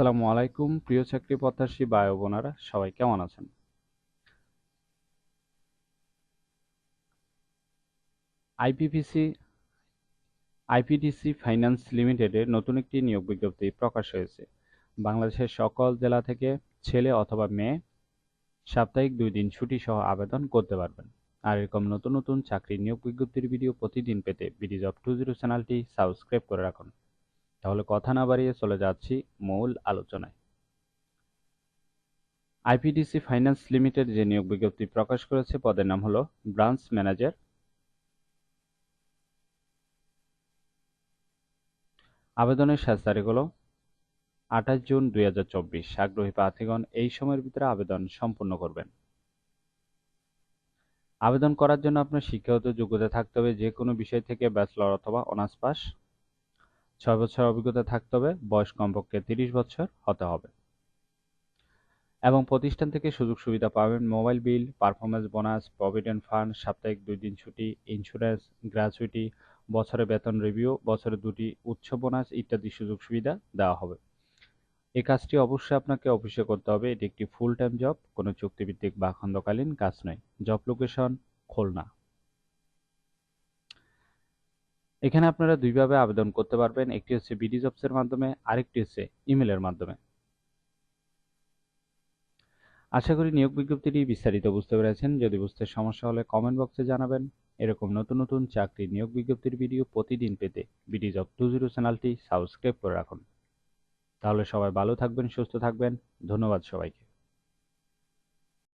আসসালামু আলাইকুম, প্রিয় চাকরি প্রত্যাশী ও বোনেরা, সবাই কেমন আছেন? আইপিপিসি, আইপিডিসি ফাইন্যান্স লিমিটেডের নতুন একটি নিয়োগ বিজ্ঞপ্তি প্রকাশ হয়েছে। বাংলাদেশের সকল জেলা থেকে ছেলে অথবা মেয়ে সাপ্তাহিক দুই দিন ছুটি সহ আবেদন করতে পারবেন। আর এরকম নতুন নতুন চাকরি নিয়োগ বিজ্ঞপ্তির ভিডিও প্রতিদিন পেতে বিডি জব টু জিরো চ্যানেলটি সাবস্ক্রাইব করে রাখুন। তাহলে কথা না বাড়িয়ে চলে যাচ্ছি মূল আলোচনায়। আইপিডিসি ফাইন্যান্স লিমিটেড যে নিয়োগ বিজ্ঞপ্তি প্রকাশ করেছে, পদের নাম হলো ব্রাঞ্চ ম্যানেজার আবেদনের শেষ তারিখ হলো আঠাশ জুন দুই হাজার চব্বিশ। আগ্রহী প্রার্থীগণ, এই সময়ের ভিতরে আবেদন সম্পূর্ণ করবেন। আবেদন করার জন্য আপনার শিক্ষাগত যোগ্যতা থাকতে হবে, যে কোনো বিষয় থেকে ব্যাচেলর অথবা অনার্স পাস। ছয় বছর অভিজ্ঞতা থাকতে হবে, বয়স কমপক্ষে তিরিশ বছর হতে হবে। এবং প্রতিষ্ঠান থেকে সুযোগ সুবিধা পাবেন mobile bill performance bonus, provident fund, সাপ্তাহিক দুই দিন ছুটি, ইন্স্যুরেন্স গ্র্যাচুইটি বছরে বেতন রিভিউ বছরে দুটি উচ্চ বোনাস ইত্যাদি সুযোগ সুবিধা দেওয়া হবে। এই কাজটি অবশ্যই আপনাকে অফিসে করতে হবে, এটি একটি ফুল টাইম জব কোনো চুক্তিভিত্তিক বা খণ্ডকালীন কাজ নয়। Job location Khulna. এখানে আপনারা দুইভাবে আবেদন করতে পারবেন। একটি হচ্ছে বিডি জবসের মাধ্যমে, আরেকটি হচ্ছে ইমেলের মাধ্যমে। আশা করি নিয়োগ বিজ্ঞপ্তিটি বিস্তারিত বুঝতে পেরেছেন। যদি বুঝতে সমস্যা হলে কমেন্ট বক্সে জানাবেন। এরকম নতুন নতুন চাকরি নিয়োগ বিজ্ঞপ্তির ভিডিও প্রতিদিন পেতে বিডি জব টু জিরো চ্যানেলটি সাবস্ক্রাইব করে রাখুন। তাহলে সবাই ভালো থাকবেন, সুস্থ থাকবেন। ধন্যবাদ সবাইকে।